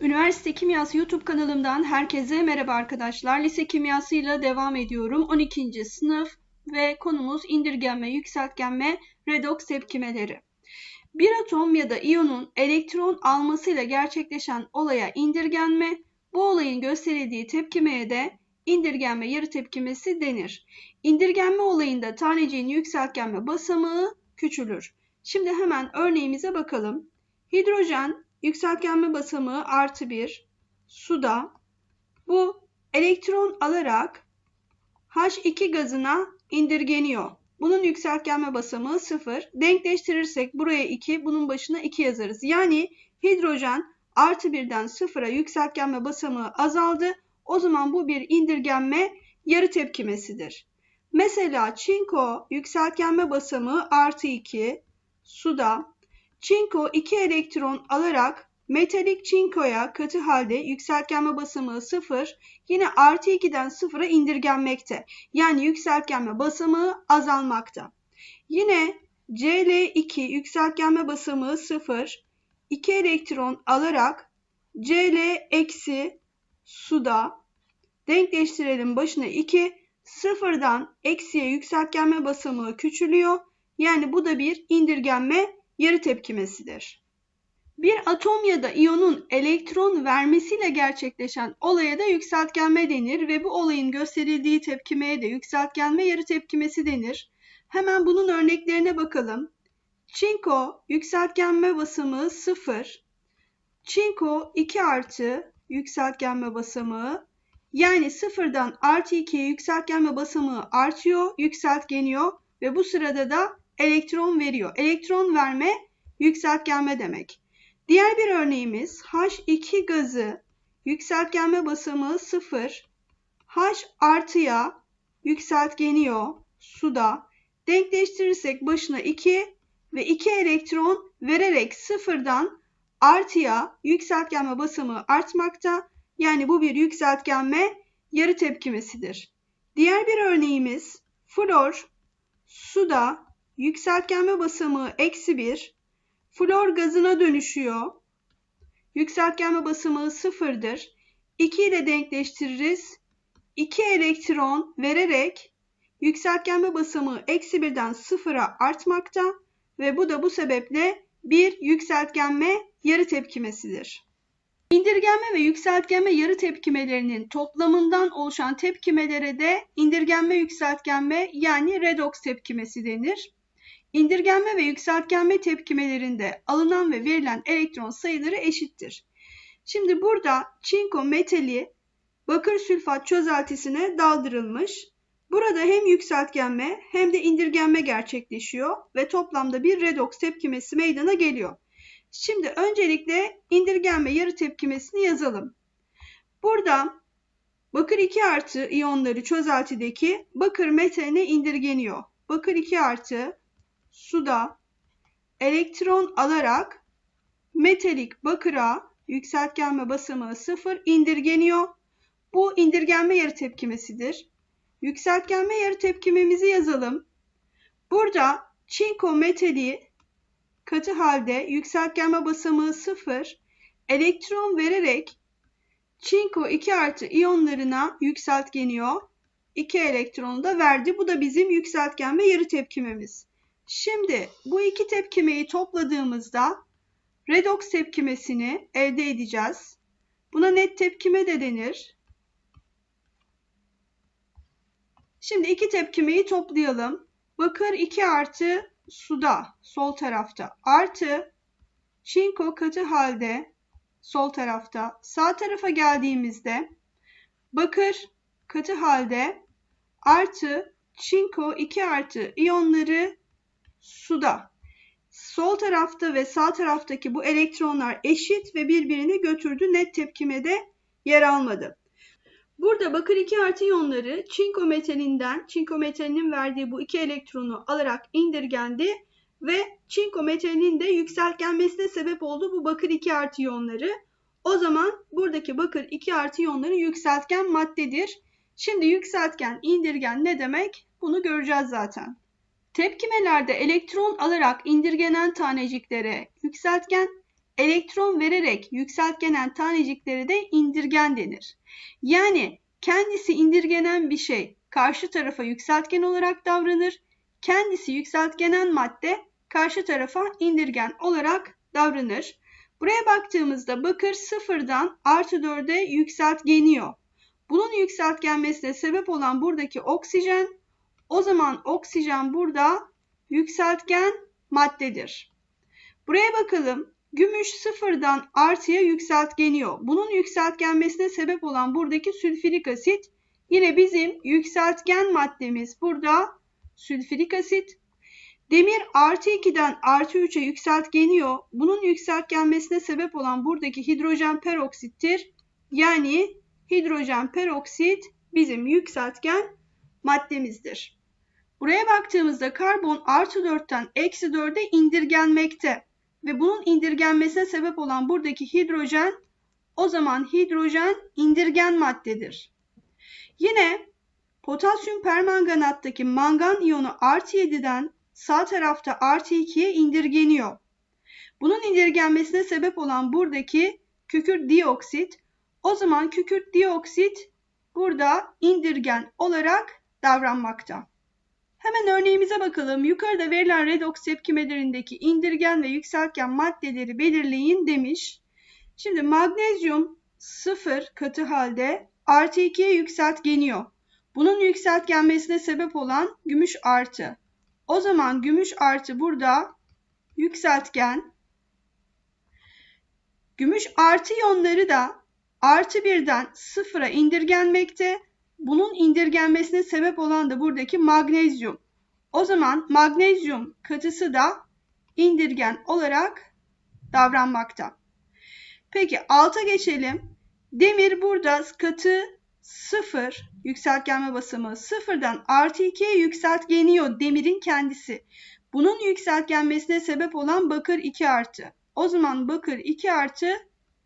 Üniversite Kimyası YouTube kanalımdan herkese merhaba arkadaşlar. Lise kimyasıyla devam ediyorum. 12. sınıf ve konumuz indirgenme, yükseltgenme, redoks tepkimeleri. Bir atom ya da iyonun elektron almasıyla gerçekleşen olaya indirgenme, bu olayın gösterildiği tepkimeye de indirgenme yarı tepkimesi denir. İndirgenme olayında taneciğin yükseltgenme basamağı küçülür. Şimdi hemen örneğimize bakalım. Hidrojen yükseltgenme basamağı artı 1 suda bu elektron alarak H2 gazına indirgeniyor. Bunun yükseltgenme basamağı 0. Denkleştirirsek buraya 2, bunun başına 2 yazarız. Yani hidrojen artı 1'den 0'a yükseltgenme basamağı azaldı. O zaman bu bir indirgenme yarı tepkimesidir. Mesela çinko yükseltgenme basamağı artı 2 suda Çinko 2 elektron alarak metalik çinkoya katı halde yükseltgenme basamağı 0 yine artı 2'den 0'a indirgenmekte. Yani yükseltgenme basamağı azalmakta. Yine Cl2 yükseltgenme basamağı 0 2 elektron alarak Cl eksi suda denkleştirelim başına 2 sıfırdan eksiye yükseltgenme basamağı küçülüyor. Yani bu da bir indirgenme yarı tepkimesidir. Bir atom ya da iyonun elektron vermesiyle gerçekleşen olaya da yükseltgenme denir ve bu olayın gösterildiği tepkimeye de yükseltgenme yarı tepkimesi denir. Hemen bunun örneklerine bakalım. Çinko yükseltgenme basamağı 0. Çinko 2 artı yükseltgenme basamağı yani sıfırdan artı 2'ye yükseltgenme basamağı artıyor, yükseltgeniyor ve bu sırada da elektron veriyor. Elektron verme yükseltgenme demek. Diğer bir örneğimiz H2 gazı yükseltgenme basamağı 0. H artıya yükseltgeniyor suda. Denkleştirirsek başına 2 ve 2 elektron vererek sıfırdan artıya yükseltgenme basamağı artmakta. Yani bu bir yükseltgenme yarı tepkimesidir. Diğer bir örneğimiz flor suda Yükseltgenme basamağı eksi 1. Flor gazına dönüşüyor. Yükseltgenme basamağı sıfırdır. 2 ile denkleştiririz. 2 elektron vererek yükseltgenme basamağı eksi 1'den sıfıra artmakta ve bu da bu sebeple bir yükseltgenme yarı tepkimesidir. İndirgenme ve yükseltgenme yarı tepkimelerinin toplamından oluşan tepkimelere de indirgenme yükseltgenme yani redoks tepkimesi denir. İndirgenme ve yükseltgenme tepkimelerinde alınan ve verilen elektron sayıları eşittir. Şimdi burada çinko metali bakır sülfat çözeltisine daldırılmış. Burada hem yükseltgenme hem de indirgenme gerçekleşiyor ve toplamda bir redoks tepkimesi meydana geliyor. Şimdi öncelikle indirgenme yarı tepkimesini yazalım. Burada bakır 2 artı iyonları çözeltideki bakır metaline indirgeniyor. Bakır 2 artı suda elektron alarak metalik bakıra yükseltgenme basamağı 0 indirgeniyor. Bu indirgenme yarı tepkimesidir. Yükseltgenme yarı tepkimemizi yazalım. Burada çinko metali katı halde yükseltgenme basamağı 0 elektron vererek çinko 2 artı iyonlarına yükseltgeniyor. 2 elektronu da verdi. Bu da bizim yükseltgenme yarı tepkimemiz. Şimdi bu iki tepkimeyi topladığımızda redoks tepkimesini elde edeceğiz. Buna net tepkime de denir. Şimdi iki tepkimeyi toplayalım. Bakır 2 artı suda sol tarafta artı çinko katı halde sol tarafta. Sağ tarafa geldiğimizde bakır katı halde artı çinko 2 artı iyonları suda. Sol tarafta ve sağ taraftaki bu elektronlar eşit ve birbirini götürdü. Net tepkimede yer almadı. Burada bakır 2 artı iyonları çinko metalinden, çinko metalinin verdiği bu iki elektronu alarak indirgendi ve çinko metalinin de yükseltgenmesine sebep oldu bu bakır 2 artı iyonları. O zaman buradaki bakır 2 artı iyonları yükseltgen maddedir. Şimdi yükseltgen, indirgen ne demek? Bunu göreceğiz zaten. Tepkimelerde elektron alarak indirgenen taneciklere yükseltgen, elektron vererek yükseltgenen taneciklere de indirgen denir. Yani kendisi indirgenen bir şey karşı tarafa yükseltgen olarak davranır. Kendisi yükseltgenen madde karşı tarafa indirgen olarak davranır. Buraya baktığımızda bakır sıfırdan artı 4'e yükseltgeniyor. Bunun yükseltgenmesine sebep olan buradaki oksijen, o zaman oksijen burada yükseltgen maddedir. Buraya bakalım. Gümüş sıfırdan artıya yükseltgeniyor. Bunun yükseltgenmesine sebep olan buradaki sülfürik asit yine bizim yükseltgen maddemiz burada sülfürik asit. Demir artı 2'den artı 3'e yükseltgeniyor. Bunun yükseltgenmesine sebep olan buradaki hidrojen peroksittir. Yani hidrojen peroksit bizim yükseltgen maddemizdir. Buraya baktığımızda karbon artı 4'ten eksi 4'e indirgenmekte ve bunun indirgenmesine sebep olan buradaki hidrojen o zaman hidrojen indirgen maddedir. Yine potasyum permanganattaki mangan iyonu artı 7'den sağ tarafta artı 2'ye indirgeniyor. Bunun indirgenmesine sebep olan buradaki kükürt dioksit o zaman kükürt dioksit burada indirgen olarak davranmakta. Hemen örneğimize bakalım. Yukarıda verilen redoks tepkimelerindeki indirgen ve yükseltgen maddeleri belirleyin demiş. Şimdi magnezyum 0 katı halde artı 2'ye yükseltgeniyor. Bunun yükseltgenmesine sebep olan gümüş artı. O zaman gümüş artı burada yükseltgen. Gümüş artı iyonları da artı birden sıfıra indirgenmekte. Bunun indirgenmesine sebep olan da buradaki magnezyum. O zaman magnezyum katısı da indirgen olarak davranmakta. Peki alta geçelim. Demir burada katı 0 yükseltgenme basımı sıfırdan artı 2'ye yükseltgeniyor demirin kendisi. Bunun yükseltgenmesine sebep olan bakır 2 artı. O zaman bakır 2 artı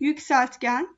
yükseltgen.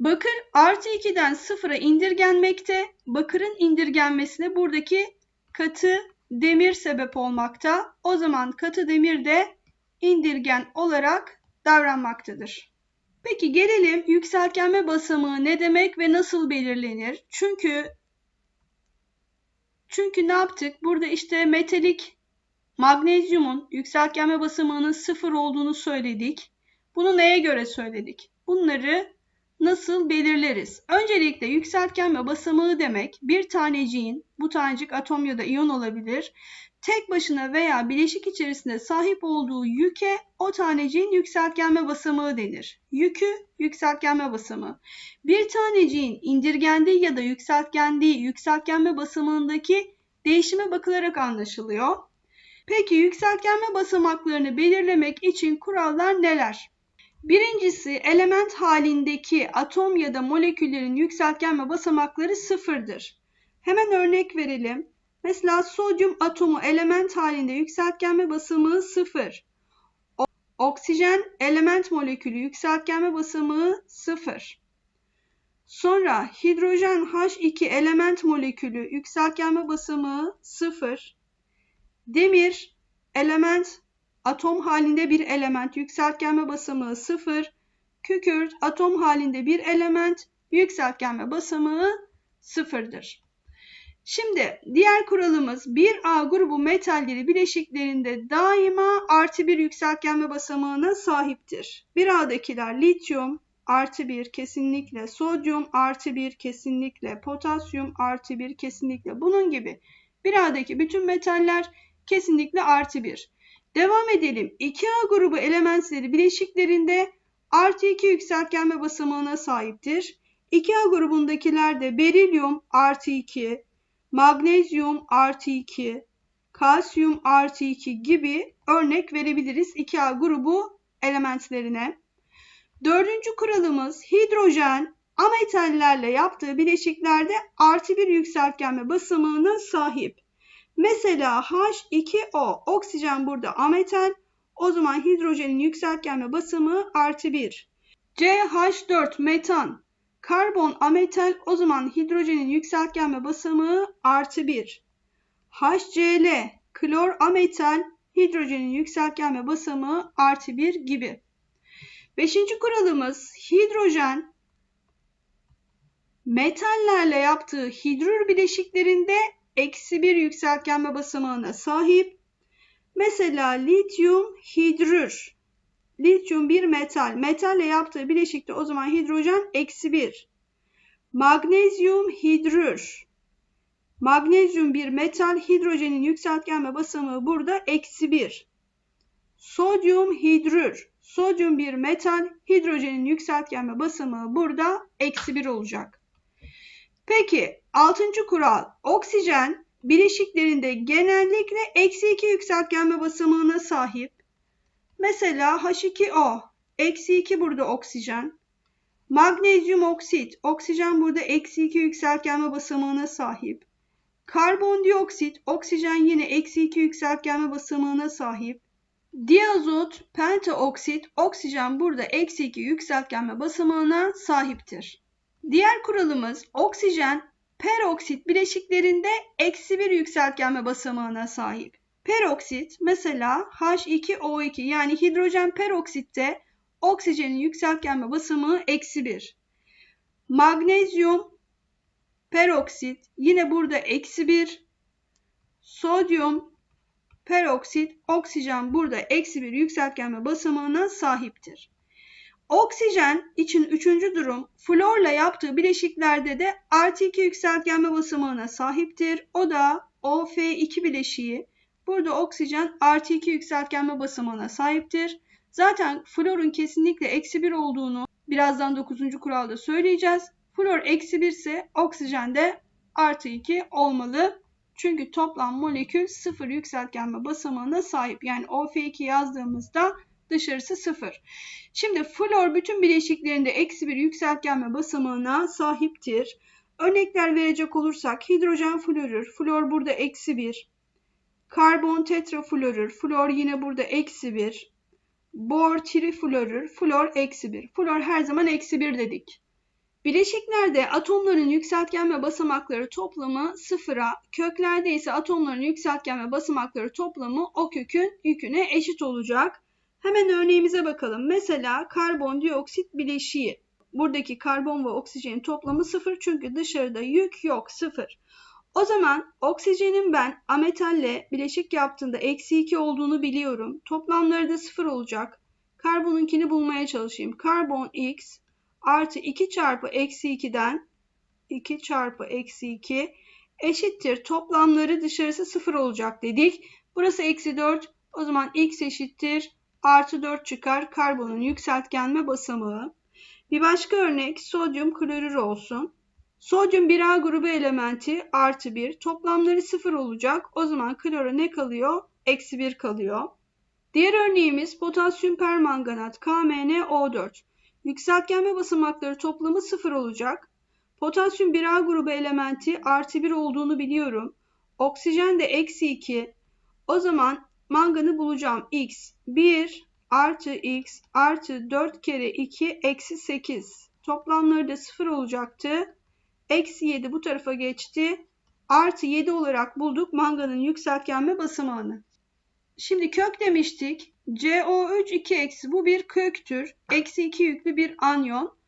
Bakır artı 2'den sıfıra indirgenmekte. Bakırın indirgenmesine buradaki katı demir sebep olmakta. O zaman katı demir de indirgen olarak davranmaktadır. Peki gelelim yükseltgenme basamağı ne demek ve nasıl belirlenir? Çünkü çünkü ne yaptık? Burada işte metalik magnezyumun yükseltgenme basamağının sıfır olduğunu söyledik. Bunu neye göre söyledik? Bunları nasıl belirleriz? Öncelikle yükseltgenme basamağı demek bir taneciğin, bu tanecik atom ya da iyon olabilir, tek başına veya bileşik içerisinde sahip olduğu yüke o taneciğin yükseltgenme basamağı denir. Yükü yükseltgenme basamağı. Bir taneciğin indirgendiği ya da yükseltgendiği yükseltgenme basamağındaki değişime bakılarak anlaşılıyor. Peki yükseltgenme basamaklarını belirlemek için kurallar neler? Birincisi element halindeki atom ya da moleküllerin yükseltgenme basamakları sıfırdır. Hemen örnek verelim. Mesela sodyum atomu element halinde yükseltgenme basamağı sıfır. Oksijen element molekülü yükseltgenme basamağı sıfır. Sonra hidrojen H2 element molekülü yükseltgenme basamağı sıfır. Demir element atom halinde bir element yükseltgenme basamağı 0, kükürt atom halinde bir element yükseltgenme basamağı 0'dır. Şimdi diğer kuralımız 1A grubu metalleri bileşiklerinde daima artı bir yükseltgenme basamağına sahiptir. 1A'dakiler lityum artı bir kesinlikle sodyum artı bir kesinlikle potasyum artı bir kesinlikle bunun gibi 1A'daki bütün metaller kesinlikle artı bir. Devam edelim. 2A grubu elementleri bileşiklerinde artı 2 yükseltgenme basamağına sahiptir. 2A grubundakiler de berilyum artı 2, magnezyum artı 2, kalsiyum artı 2 gibi örnek verebiliriz 2A grubu elementlerine. Dördüncü kuralımız hidrojen ametallerle yaptığı bileşiklerde artı bir yükseltgenme basamağına sahip. Mesela H2O oksijen burada ametal. O zaman hidrojenin yükseltgenme basımı artı 1. CH4 metan karbon ametal o zaman hidrojenin yükseltgenme basımı artı 1. HCl klor ametal, hidrojenin yükseltgenme basamağı artı 1 gibi. Beşinci kuralımız hidrojen metallerle yaptığı hidrür bileşiklerinde eksi bir yükseltgenme basamağına sahip. Mesela lityum hidrür. Lityum bir metal. Metalle yaptığı bileşikte o zaman hidrojen eksi bir. Magnezyum hidrür. Magnezyum bir metal. Hidrojenin yükseltgenme basamağı burada eksi bir. Sodyum hidrür. Sodyum bir metal. Hidrojenin yükseltgenme basamağı burada eksi bir olacak. Peki altıncı kural. Oksijen bileşiklerinde genellikle eksi 2 yükseltgenme basamağına sahip. Mesela H2O. Eksi 2 burada oksijen. Magnezyum oksit. Oksijen burada eksi 2 yükseltgenme basamağına sahip. Karbondioksit. Oksijen yine eksi 2 yükseltgenme basamağına sahip. Diazot, pentaoksit, oksijen burada eksi 2 yükseltgenme basamağına sahiptir. Diğer kuralımız oksijen peroksit bileşiklerinde eksi bir yükseltgenme basamağına sahip. Peroksit mesela H2O2 yani hidrojen peroksitte oksijenin yükseltgenme basamağı eksi bir. Magnezyum peroksit yine burada eksi bir. Sodyum peroksit oksijen burada eksi bir yükseltgenme basamağına sahiptir. Oksijen için üçüncü durum florla yaptığı bileşiklerde de artı 2 yükseltgenme basamağına sahiptir. O da OF2 bileşiği. Burada oksijen artı 2 yükseltgenme basamağına sahiptir. Zaten florun kesinlikle eksi 1 olduğunu birazdan 9. kuralda söyleyeceğiz. Flor eksi 1 ise oksijen de artı 2 olmalı. Çünkü toplam molekül 0 yükseltgenme basamağına sahip. Yani OF2 yazdığımızda dışarısı 0. Şimdi flor bütün bileşiklerinde eksi bir yükseltgenme basamağına sahiptir. Örnekler verecek olursak hidrojen florür. Flor burada eksi 1. Karbon tetraflorür. Flor yine burada eksi 1. Bor triflorür. Flor eksi 1. Flor her zaman eksi 1 dedik. Bileşiklerde atomların yükseltgenme basamakları toplamı sıfıra, köklerde ise atomların yükseltgenme basamakları toplamı o kökün yüküne eşit olacak. Hemen örneğimize bakalım. Mesela karbondioksit bileşiği. Buradaki karbon ve oksijenin toplamı sıfır çünkü dışarıda yük yok sıfır. O zaman oksijenin ben ametalle bileşik yaptığında eksi 2 olduğunu biliyorum. Toplamları da sıfır olacak. Karbonunkini bulmaya çalışayım. Karbon x artı 2 çarpı eksi 2'den 2 çarpı eksi 2 eşittir. Toplamları dışarısı sıfır olacak dedik. Burası eksi 4. O zaman x eşittir artı 4 çıkar karbonun yükseltgenme basamağı. Bir başka örnek sodyum klorür olsun. Sodyum 1A grubu elementi artı 1 toplamları 0 olacak. O zaman klora ne kalıyor? Eksi 1 kalıyor. Diğer örneğimiz potasyum permanganat KMnO4. Yükseltgenme basamakları toplamı 0 olacak. Potasyum 1A grubu elementi artı 1 olduğunu biliyorum. Oksijen de eksi 2. O zaman manganı bulacağım. X 1 artı x artı 4 kere 2 eksi 8. Toplamları da 0 olacaktı. Eksi 7 bu tarafa geçti. Artı 7 olarak bulduk manganın yükseltgenme basamağını. Şimdi kök demiştik. CO3 2 eksi bu bir köktür. Eksi 2 yüklü bir anyon.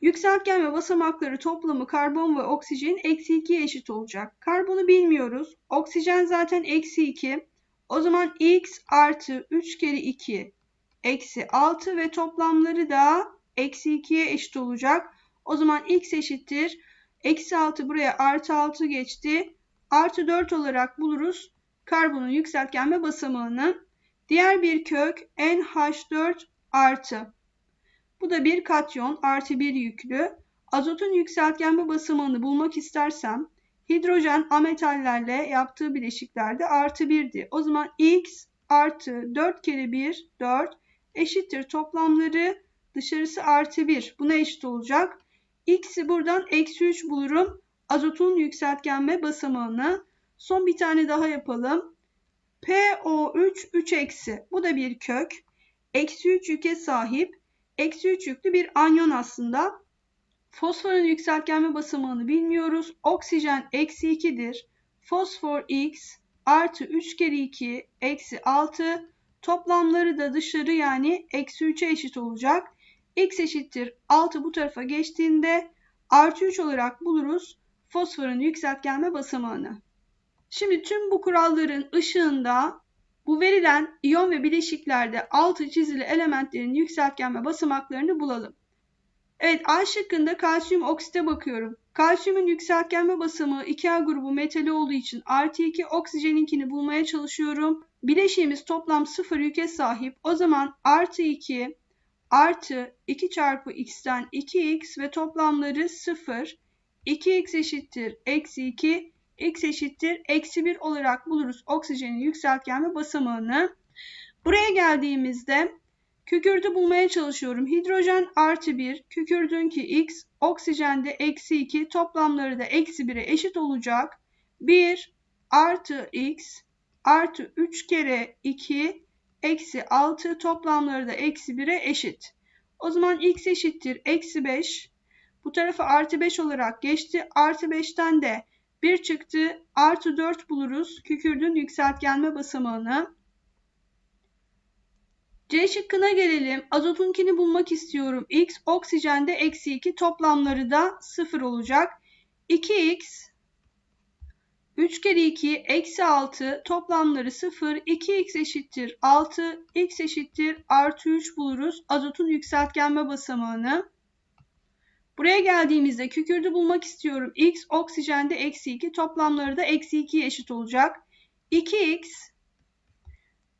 Yükseltgenme basamakları toplamı karbon ve oksijenin eksi 2'ye eşit olacak. Karbonu bilmiyoruz. Oksijen zaten eksi 2. O zaman x artı 3 kere 2 eksi 6 ve toplamları da eksi 2'ye eşit olacak. O zaman x eşittir. Eksi 6 buraya artı 6 geçti. Artı 4 olarak buluruz karbonun yükseltgenme basamağını. Diğer bir kök NH4 artı. Bu da bir katyon artı bir yüklü. Azotun yükseltgenme basamağını bulmak istersem Hidrojen ametallerle yaptığı bileşiklerde artı 1'di. O zaman x artı 4 kere 1 4 eşittir toplamları dışarısı artı 1. Buna eşit olacak. X'i buradan eksi 3 bulurum. Azotun yükseltgenme basamağını. Son bir tane daha yapalım. PO3 3 eksi. Bu da bir kök. Eksi 3 yüke sahip. Eksi 3 yüklü bir anyon aslında. Fosforun yükseltgenme basamağını bilmiyoruz. Oksijen eksi 2'dir. Fosfor X artı 3 kere 2 eksi 6 toplamları da dışarı yani eksi 3'e eşit olacak. x eşittir 6 bu tarafa geçtiğinde artı 3 olarak buluruz fosforun yükseltgenme basamağını. Şimdi tüm bu kuralların ışığında bu verilen iyon ve bileşiklerde altı çizili elementlerin yükseltgenme basamaklarını bulalım. Evet A şıkkında kalsiyum oksite bakıyorum. Kalsiyumun yükseltgenme basamağı 2A grubu metali olduğu için artı 2 oksijeninkini bulmaya çalışıyorum. Bileşiğimiz toplam 0 yüke sahip. O zaman artı 2 artı 2 çarpı x'ten 2x ve toplamları 0. 2x eşittir eksi 2 x eşittir eksi 1 olarak buluruz oksijenin yükseltgenme basamağını. Buraya geldiğimizde kükürdü bulmaya çalışıyorum. Hidrojen artı 1, kükürdünki x, oksijende eksi 2, toplamları da eksi 1'e eşit olacak. 1 artı x artı 3 kere 2 eksi 6 toplamları da eksi 1'e eşit. O zaman x eşittir eksi 5. Bu tarafa artı 5 olarak geçti. Artı 5'ten de 1 çıktı. Artı 4 buluruz. Kükürdün yükseltgenme basamağını. C şıkkına gelelim. Azotunkini bulmak istiyorum. X oksijende eksi 2 toplamları da 0 olacak. 2x 3 kere 2 eksi 6 toplamları 0. 2x eşittir 6. x eşittir artı 3 buluruz. Azotun yükseltgenme basamağını. Buraya geldiğimizde kükürdü bulmak istiyorum. X oksijende eksi 2 toplamları da eksi 2'ye eşit olacak. 2x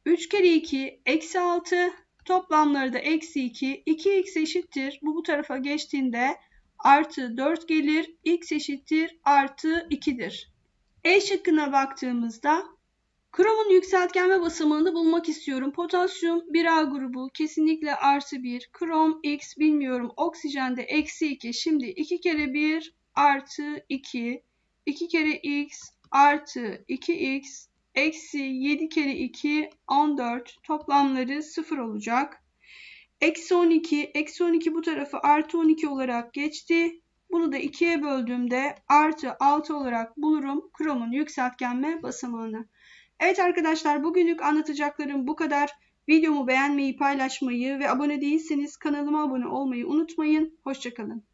3 kere 2 eksi 6 toplamları da eksi 2. 2x eşittir. Bu bu tarafa geçtiğinde artı 4 gelir. x eşittir artı 2'dir. E şıkkına baktığımızda kromun yükseltgenme basamağını bulmak istiyorum. Potasyum 1A grubu kesinlikle artı 1. Krom X bilmiyorum. Oksijende eksi 2. Şimdi 2 kere 1 artı 2. 2 kere X artı 2X eksi 7 kere 2 14 toplamları 0 olacak. Eksi 12, eksi 12 bu tarafa artı 12 olarak geçti. Bunu da 2'ye böldüğümde artı 6 olarak bulurum kromun yükseltgenme basamağını. Evet arkadaşlar bugünlük anlatacaklarım bu kadar. Videomu beğenmeyi, paylaşmayı ve abone değilseniz kanalıma abone olmayı unutmayın. Hoşçakalın.